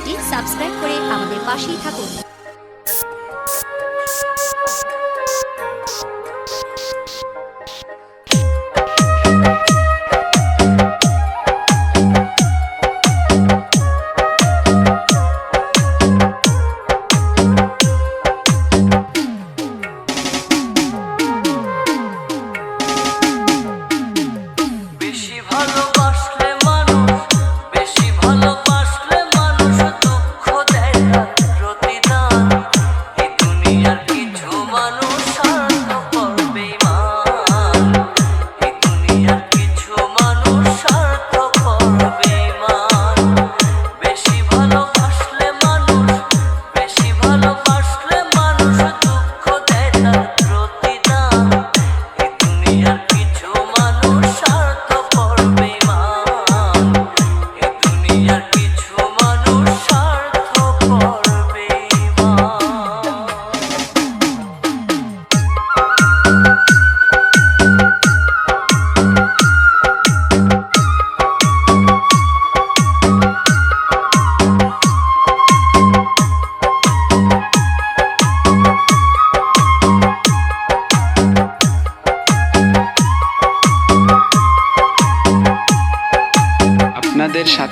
চ্যানেলটি সাবস্ক্রাইব করে আমাদের পাশেই থাকুন।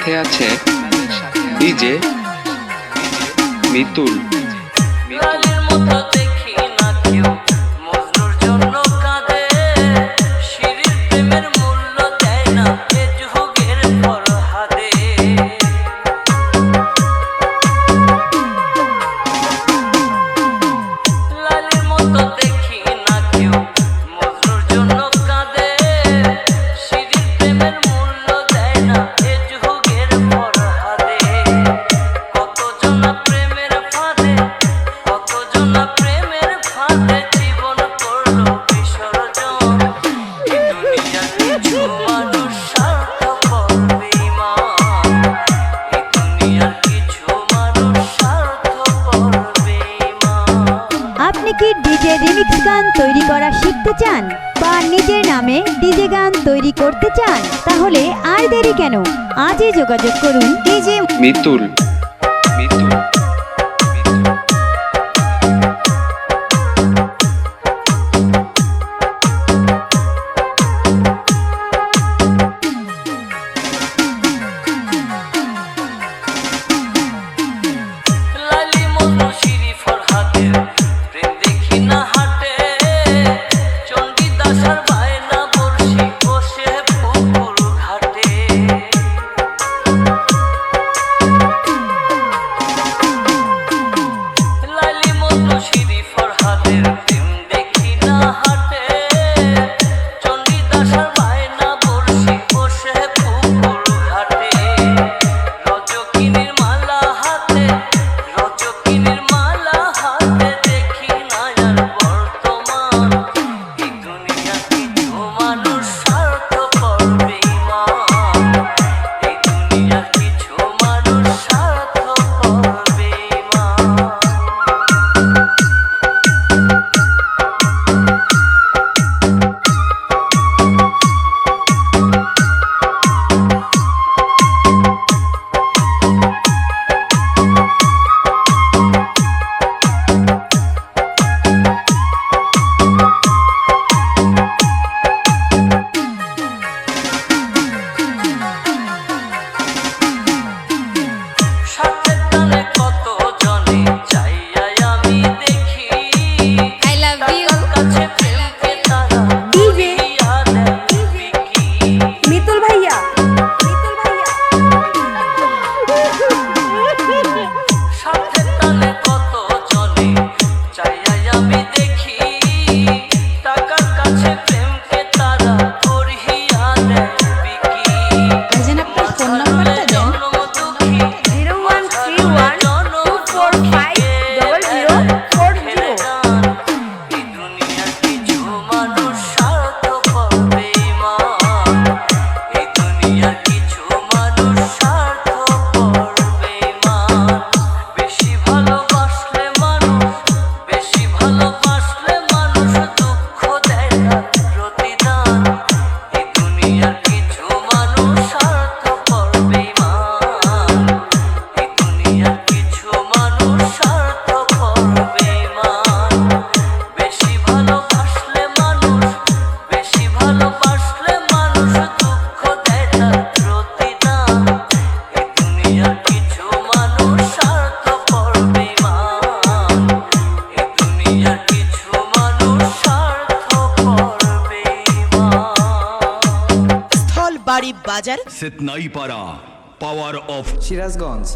সাথে আছে ডিজে মিতুল। মিতুল। নিজে রিমিক্স গান তৈরি করা শিখতে চান বা নিজের নামে ডিজে গান তৈরি করতে চান, তাহলে আর দেরি কেন? আজই যোগাযোগ করুন ডিজে মিতুল। মিতুল। বাড়ি বাজার? Sitnaipara power off Sirajganj.